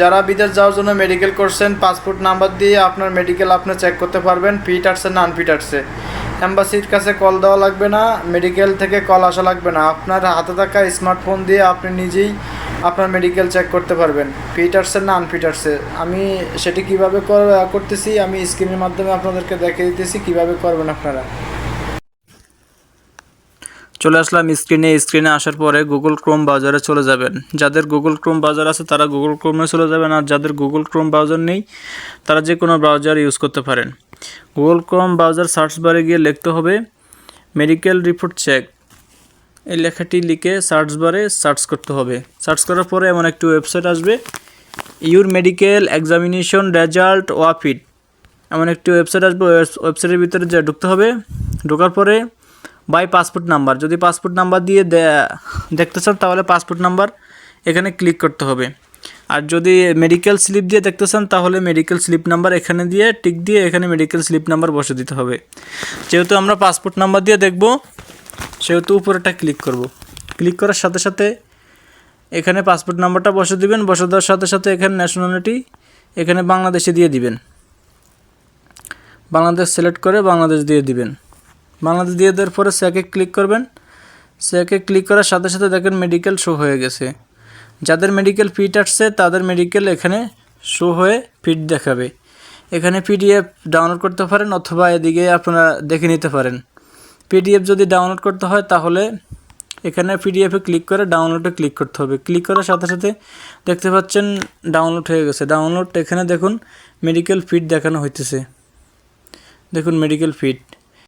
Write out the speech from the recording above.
যারা বিদেশ যাওয়ার জন্য মেডিকেল করছেন পাসপোর্ট নাম্বার দিয়ে আপনার মেডিকেল আপনি চেক করতে পারবেন ফিট আসছে না আনফিট আসছে অ্যাম্বাসির কাছে কল দেওয়া লাগবে না মেডিকেল থেকে কল আসা লাগবে না। আপনার হাতে থাকা স্মার্টফোন দিয়ে আপনি নিজেই আপনার মেডিকেল চেক করতে পারবেন। ফিট আসছে না আনফিট আসছে আমি সেটি কীভাবে কর- করতেছি? আমি স্ক্রিনের মাধ্যমে আপনাদেরকে দেখে দিতেছি কীভাবে করবেন আপনারা। চলে আসলাম স্ক্রিনে স্ক্রিনে আসার পরে গুগল ক্রোম ব্রাউজারে চলে যাবেন। যাদের গুগল ক্রোম ব্রাউজার আছে, তারা গুগল ক্রোমে চলে যাবেন আর যাদের গুগল ক্রোম ব্রাউজার নেই, তারা যে কোনো ব্রাউজার ইউজ করতে পারেন। গুগল ক্রোম ব্রাউজার সার্চ বারে গিয়ে লিখতে হবে মেডিকেল রিপোর্ট চেক এই লেখাটি লিখে সার্চ বারে সার্চ করতে হবে। সার্চ করার পরে এমন একটি ওয়েবসাইট আসবে your medical examination result Wafid এমন একটি ওয়েবসাইট আসবে ওয়েবসাইটের ভিতরে যা ঢুকতে হবে, ঢোকার পরে বাই পাসপোর্ট নাম্বার, যদি পাসপোর্ট নাম্বার দিয়ে দেখতে চান তাহলে পাসপোর্ট নাম্বার এখানে ক্লিক করতে হবে। আর যদি মেডিকেল স্লিপ দিয়ে দেখতে চান তাহলে মেডিকেল স্লিপ নাম্বার এখানে দিয়ে টিক দিয়ে এখানে মেডিকেল স্লিপ নাম্বার বসে দিতে হবে। যেহেতু আমরা পাসপোর্ট নাম্বার দিয়ে দেখব, সেহেতু উপরেটা ক্লিক করব। ক্লিক করার সাথে সাথে এখানে পাসপোর্ট নাম্বারটা বসে দিবেন, বসে দেওয়ার সাথে সাথে এখানে ন্যাশনালিটি এখানে বাংলাদেশে দিয়ে দিবেন। বাংলাদেশ সিলেক্ট করে বাংলাদেশ দিয়ে দিবেন। বাংলাদেশ দিয়ে দেওয়ার পরে স্যাকে ক্লিক করবেন। স্যাকে ক্লিক করার সাথে সাথে দেখেন মেডিকেল শো হয়ে গেছে। যাদের মেডিকেল ফিট আসছে, তাদের মেডিকেল এখানে শো হয়ে ফিট দেখাবে। এখানে পিডিএফ ডাউনলোড করতে পারেন অথবা এদিকে আপনারা দেখে নিতে পারেন। পিডিএফ যদি ডাউনলোড করতে হয়, তাহলে এখানে পিডিএফে ক্লিক করে ডাউনলোডে ক্লিক করতে হবে। ক্লিক করার সাথে সাথে দেখতে পাচ্ছেন ডাউনলোড হয়ে গেছে। ডাউনলোড এখানে দেখুন মেডিকেল ফিট দেখানো হইতেছে। দেখুন মেডিকেল ফিট